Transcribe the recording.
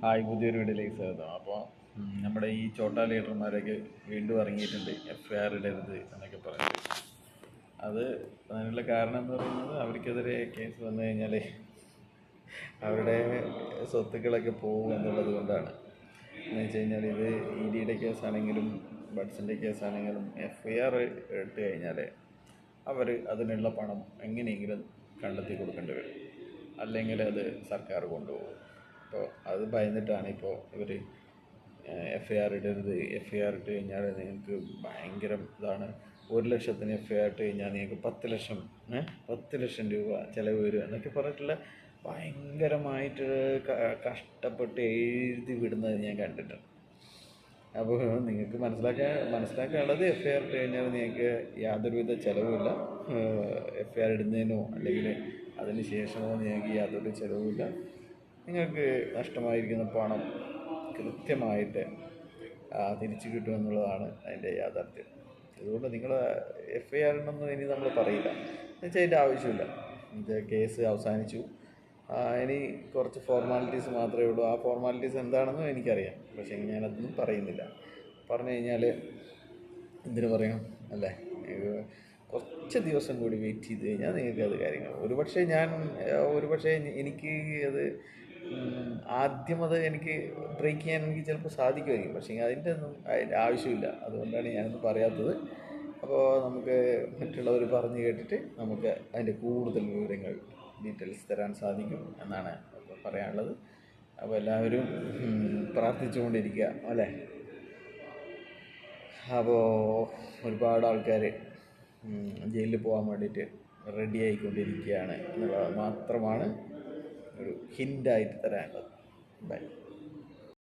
Hi പുതിയൊരു വീഡിയോയിലേക്ക് സ്വാഗതം. അപ്പോൾ നമ്മുടെ ഈ ചോട്ടാ ലീഡർമാരൊക്കെ വീണ്ടും ഇറങ്ങിയിട്ടുണ്ട് എഫ് ഐ ആർ ഇടരുത് എന്നൊക്കെ പറയുന്നത്. അത് അതിനുള്ള കാരണം എന്ന് പറയുന്നത് അവർക്കെതിരെ കേസ് വന്നു കഴിഞ്ഞാൽ അവരുടെ സ്വത്തുക്കളൊക്കെ പോകും എന്നുള്ളത് കൊണ്ടാണ്. എന്ന് വെച്ച് കഴിഞ്ഞാൽ ഇത് ഇ ഡിയുടെ കേസാണെങ്കിലും ബഡ്സിന്റെ കേസാണെങ്കിലും എഫ് ഐ ആർ എടുത്തു കഴിഞ്ഞാൽ അവർ അതിനുള്ള പണം എങ്ങനെയെങ്കിലും കണ്ടെത്തി കൊടുക്കേണ്ടി വരും. അല്ലെങ്കിൽ അത് സർക്കാർ കൊണ്ടുപോകും. അപ്പോൾ അത് ഭയന്നിട്ടാണ് ഇപ്പോൾ ഇവർ എഫ് ഐ ആർ ഇടരുത്. എഫ് ഐ ആർ ഇട്ട് കഴിഞ്ഞാൽ നിങ്ങൾക്ക് ഭയങ്കര ഇതാണ്. ഒരു ലക്ഷത്തിന് എഫ് ഐ ആർ ഇട്ട് കഴിഞ്ഞാൽ നിങ്ങൾക്ക് പത്ത് ലക്ഷം പത്ത് ലക്ഷം രൂപ ചിലവ് വരും എന്നൊക്കെ പറഞ്ഞിട്ടുള്ള ഭയങ്കരമായിട്ട് കഷ്ടപ്പെട്ട് എഴുതി വിടുന്നത് ഞാൻ കണ്ടിട്ടുണ്ട്. അപ്പോൾ നിങ്ങൾക്ക് മനസ്സിലാക്കാൻ മനസ്സിലാക്കാനുള്ളത് എഫ് ഐ ആർ ഇട്ട് കഴിഞ്ഞാൽ നിങ്ങൾക്ക് യാതൊരുവിധ ചിലവുമില്ല എഫ് ഐ ആർ ഇടുന്നതിനോ അല്ലെങ്കിൽ അതിന് ശേഷമോ നിങ്ങൾക്ക് യാതൊരു ചിലവുമില്ല നിങ്ങൾക്ക് നഷ്ടമായിരിക്കുന്ന പണം കൃത്യമായിട്ട് തിരിച്ചു കിട്ടുമെന്നുള്ളതാണ് അതിന്റെ യാഥാർത്ഥ്യം. അതുകൊണ്ട് നിങ്ങൾ എഫ് ഐ ആർ ഉണ്ടെന്ന് ഇനി നമ്മൾ പറയില്ല. എന്നുവെച്ചാൽ അതിന്റെ ആവശ്യമില്ല. കേസ് അവസാനിച്ചു. ഇനി കുറച്ച് ഫോർമാലിറ്റീസ് മാത്രമേ ഉള്ളൂ. ആ ഫോർമാലിറ്റീസ് എന്താണെന്നും എനിക്കറിയാം. പക്ഷേ ഞാനതൊന്നും പറയുന്നില്ല. പറഞ്ഞു കഴിഞ്ഞാൽ എന്തിനു പറയണം അല്ലേ? കുറച്ച് ദിവസം കൂടി വെയിറ്റ് ചെയ്ത് കഴിഞ്ഞാൽ നിങ്ങൾക്ക് അത് കാര്യങ്ങൾ. ഒരുപക്ഷെ ഞാൻ ഒരുപക്ഷെ എനിക്ക് അത് ആദ്യം അത് എനിക്ക് ബ്രേക്ക് ചെയ്യാൻ എനിക്ക് ചിലപ്പോൾ സാധിക്കുമായിരിക്കും. പക്ഷേ അതിന്റെ ഒന്നും ആവശ്യമില്ല. അതുകൊണ്ടാണ് ഞാനൊന്നും പറയാത്തത്. അപ്പോൾ നമുക്ക് മറ്റുള്ളവർ പറഞ്ഞു കേട്ടിട്ട് നമുക്ക് അതിന്റെ കൂടുതൽ വിവരങ്ങൾ ഡീറ്റെയിൽസ് തരാൻ സാധിക്കും എന്നാണ് പറയാനുള്ളത്. അപ്പോൾ എല്ലാവരും പ്രാർത്ഥിച്ചുകൊണ്ടിരിക്കുക അല്ലേ? അപ്പോൾ ഒരുപാട് ആൾക്കാർ ജയിലിൽ പോകാൻ വേണ്ടിയിട്ട് റെഡി ആയിക്കൊണ്ടിരിക്കുകയാണ് എന്നുള്ളത് മാത്രമാണ് ഹിൻ്റായിട്ട് തരാനുള്ളത് ബൈ